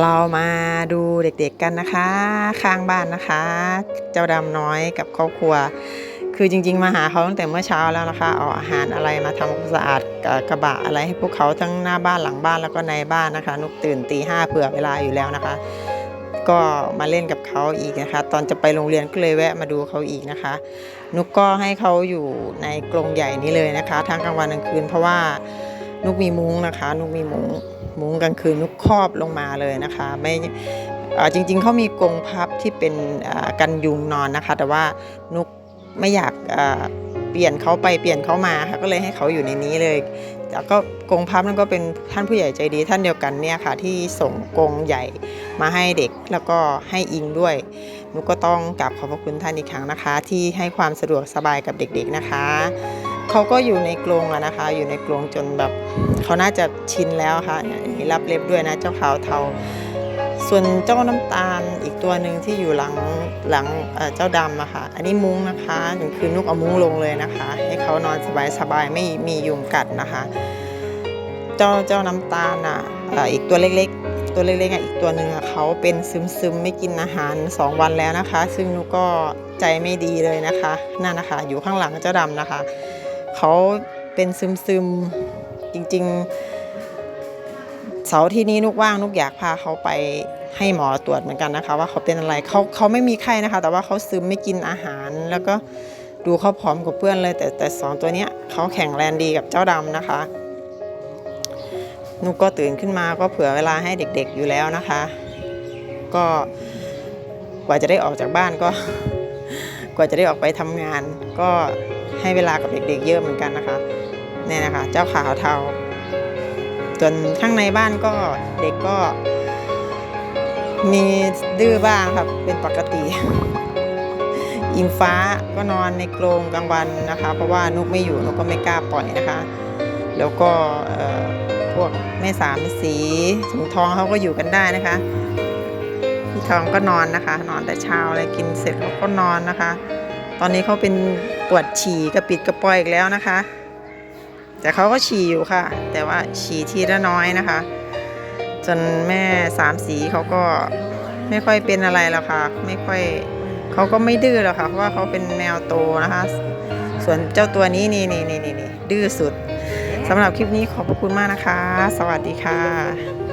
เรามาดูเด็กๆกันนะคะ ข้างบ้านนะคะ เจ้าดำน้อยกับครอบครัว คือจริง ๆ มาหาเขาตั้งแต่เมื่อเช้าแล้วนะคะเอาอาหารอะไรมาทำความสะอาดกระบะอะไรให้พวกเขาทั้งหน้าบ้านหลังบ้านแล้วก็ในบ้านนะคะ นุกตื่นตีห้าเผื่อเวลาอยู่แล้วนะคะ ก็มาเล่นกับเขาอีกนะคะ ตอนจะไปโรงเรียนก็เลยแวะมาดูเขาอีกนะคะ นุกก็ให้เขาอยู่ในกรงใหญ่นี้เลยนะคะ ทั้งกลางวันกลางคืน เพราะว่านุกมีมุ้งนะคะ นุกมีมุ้ง มุ้งกลางคืนนุกครอบลงมาเลยนะคะไม่จริงๆเขามีกรงพับที่เป็นกันยุงนอนนะคะ แต่ว่านุกไม่อยากเอ่อเปลี่ยนเขาไปเปลี่ยนเขามาค่ะก็เลยให้เขาอยู่ในนี้เลยแล้วก็กรงพับนั่นก็เป็นท่านผู้ใหญ่ใจดีท่านเดียวกันเนี่ยค่ะ ที่ส่งกรงใหญ่มาให้เด็กแล้วก็ให้อิงด้วยนุกก็ต้องกราบขอบพระคุณท่านอีกครั้งนะคะ ที่ให้ความสะดวกสบายกับเด็กๆนะคะ เขาก็อยู่ในกรงอะนะคะ อยู่ในกรงจนแบบเขาน่าจะชินแล้วค่ะนี่ยมีรับเล็บด้วยนะเจ้าขาวเทา ส่วนเจ้าน้ำตาลอีกตัวหนึ่งที่อยู่หลังหลังเจ้าดำอะค่ะ อันนี้มุ้งนะคะคือนุกเอามุ้งลงเลยนะคะ ให้เขานอนสบายๆไม่มียุงกัดนะคะ เจ้าเจ้าน้ำตาลอะอีกตัวเล็กๆ ตัวเล็กๆอะอีกตัวหนึ่งอะเขาเป็นซึมๆไม่กินอาหาร 2 วันแล้วนะคะ ซึ่งนุกก็ใจไม่ดีเลยนะคะนั่นนะคะ อยู่ข้างหลังเจ้าดำนะคะ เขาเป็นซึมๆจริง ๆ เสาที่นี้นุกว่างนุกอยากพาเขาไปให้หมอตรวจเหมือนกันนะคะ ว่าเขาเป็นอะไรเขาเขาไม่มีไข้นะคะ แต่ว่าเขาซึมไม่กินอาหาร แล้วก็ดูเขาผอมกว่าเพื่อนเลย แต่แต่สองตัวเนี้ยเขาแข็งแรงดีกับเจ้าดำนะคะนุกก็ตื่นขึ้นมาก็เผื่อเวลาให้เด็ก ๆอยู่แล้วนะคะ ก็กว่าจะได้ออกจากบ้านก็ กว่าจะได้ออกไปทำงาน ก็ ให้เวลากับเด็กๆเยอะเหมือนกันนะคะเนี่ยนะคะ เจ้าขาวเทาจนข้างในบ้านก็เด็กก็ มีดื้อบ้างครับเป็นปกติ อิงฟ้าก็นอนในกรงกลางวันนะคะ เพราะว่านุกไม่อยู่นุกก็ไม่กล้าปล่อยนะคะ แล้วก็พวกแม่สามสีถุงทองเขาก็อยู่กันได้นะคะพี่ทองก็นอนนะคะ นอนแต่เช้าอะไรกินเสร็จเขาก็นอนนะคะ ตอนนี้เขาเป็น ปวดฉี่กระปิดกระปอยอีกแล้วนะคะ แต่เขาก็ฉี่อยู่ค่ะ แต่ว่าฉี่ทีละน้อยนะคะ จนแม่สามสีเขาก็ไม่ค่อยเป็นอะไรแล้วค่ะ ไม่ค่อยเขาก็ไม่ดื้อแล้วค่ะเพราะว่าเขาเป็นแมวโตนะคะ ส่วนเจ้าตัวนี้นี่นี่นี่นี่ดื้อสุดสำหรับคลิปนี้ขอบพระคุณมากนะคะ สวัสดีค่ะ